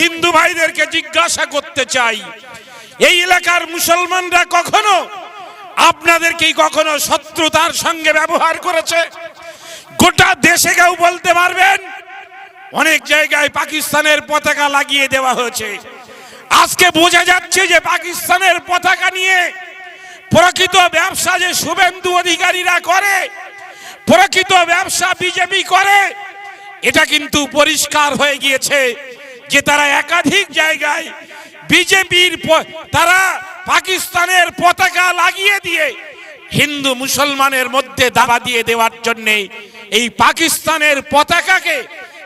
হিন্দু ভাইদেরকে জিজ্ঞাসা করতে চাই, এই এলাকার মুসলমানরা কখনো আপনাদেরকে কখনো শত্রুতার সঙ্গে ব্যবহার করেছে? গোটা দেশে কেউ বলতে পারবেন? অনেক জায়গায় পাকিস্তানের পতাকা লাগিয়ে দেওয়া হয়েছে। আজকে বোঝা যাচ্ছে যে পাকিস্তানের পতাকা নিয়ে প্রকৃত ব্যবসা যে শুভেন্দু অধিকারীরা করে, প্রকৃত ব্যবসা বিজেপি করে, এটা কিন্তু পরিষ্কার হয়ে গিয়েছে। যে তারা একাধিক জায়গায় বিজেপির তারা পাকিস্তানের পতাকা লাগিয়ে দিয়ে হিন্দু মুসলমানের মধ্যে দাবা দিয়ে দেওয়ার জন্যে এই পাকিস্তানের পতাকাকে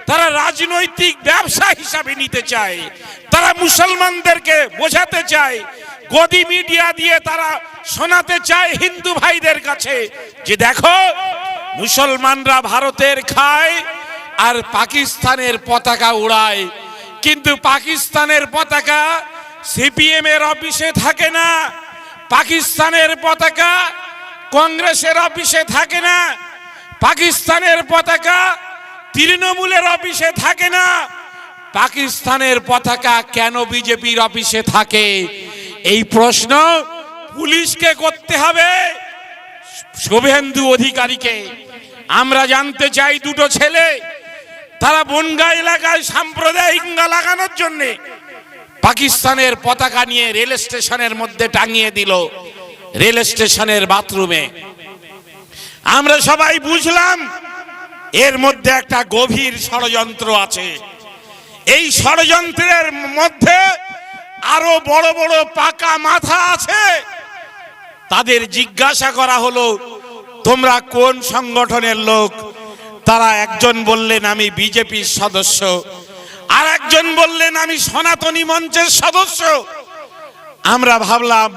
তারা রাজনৈতিক ব্যবসা হিসাবে নিতে চায়। তারা মুসলমানদেরকে বোঝাতে চায়, গদি মিডিয়া দিয়ে তারা শোনাতে চায় হিন্দু ভাইদের কাছে যে দেখো, মুসলমানরা ভারতের খায় আর পাকিস্তানের পতাকা উড়ায়। কিন্তু পাকিস্তানের পতাকা সিপিএম এর অফিসে থাকে না। পাকিস্তানের পতাকা কংগ্রেসের অফিসে থাকে না। পাকিস্তানের পতাকা তৃণমূলের অফিসে থাকে না। পাকিস্তানের পতাকা কেন বিজেপির অফিসে থাকে? এই প্রশ্ন পুলিশকে করতে হবে শুভেন্দু অধিকারীকে। আমরা জানতে চাই দুটো ছেলে। তারা বনগা এলাকায় সাম্প্রদায়িক লাগানোর জন্যে পাকিস্তানের পতাকা নিয়ে রেল স্টেশনের মধ্যে টাঙিয়ে দিল রেল স্টেশনের বাথরুমে। আমরা সবাই বুঝলাম এর মধ্যে একটা গভীর ষড়যন্ত্র আছে। এই ষড়যন্ত্রের মধ্যে আরও বড় বড় পাকা মাথা আছে। তাদের জিজ্ঞাসা করা হলো, তোমরা কোন সংগঠনের লোক? তারা একজন বললেন, আমি বিজেপির সদস্য। আর একজন বললেন, আমি সনাতনী মঞ্চের সদস্য। আমরা ভাবলাম,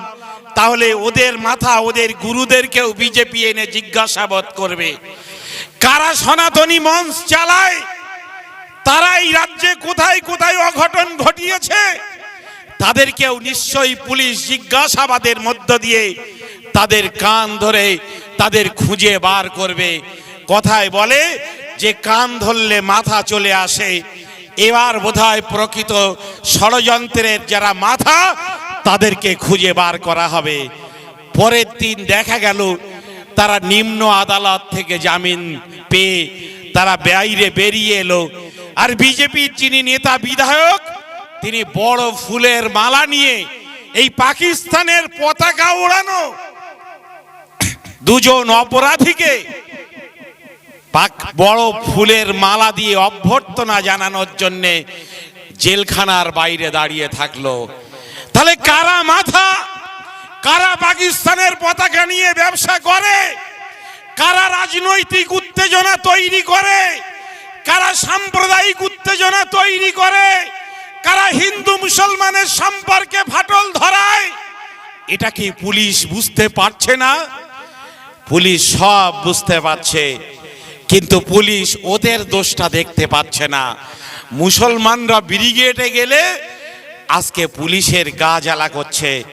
তাহলে ওদের মাথা, ওদের গুরুদেরকেও বিজেপি এনে জিজ্ঞাসাবাদ করবে। কারা সনাতনী মঞ্চ চালায়? তারা এই রাজ্যে কোথায় কোথায় অঘটন ঘটিয়েছে? তাদেরকেও নিশ্চয়ই পুলিশ জিজ্ঞাসাবাদের মধ্য দিয়ে তাদের কান ধরে তাদের খুঁজে বার করবে। কথায় বলে যে কান ধরলে মাথা চলে আসে। এবার বোধহয় প্রকৃত ষড়যন্ত্রের যারা মাথা, তাদেরকে খুঁজে বার করা হবে। পরের দিন দেখা গেল, তারা নিম্ন আদালত থেকে জামিন পেয়ে তারা বাইরে বেরিয়ে এলো। আর বিজেপির যিনি নেতা বিধায়ক, তিনি বড় ফুলের মালা নিয়ে এই পাকিস্তানের পতাকা ওড়ানো। দুজন অপরাধীকে পাক- বড় ফুলের মালা দিয়ে অভ্যর্থনা জানানোর জন্যে জেলখানার বাইরে দাঁড়িয়ে থাকল। তাহলে কারা মাথা? কারা পাকিস্তানের পতাকা নিয়ে ব্যবসা করে? কারা রাজনৈতিক উত্তেজনা তৈরি করে? কারা সাম্প্রদায়িক উত্তেজনা তৈরি করে? কারা হিন্দু মুসলমানের সম্পর্কে ফাটল ধরায়? এটা কি পুলিশ বুঝতে পারছে না? পুলিশ সব বুঝতে পারছে। কিন্তু পুলিশ ওদের দোষটা দেখতে পাচ্ছে না। মুসলমানরা ব্রিগেডে গেলে আজকে পুলিশের গা জ্বালা করছে।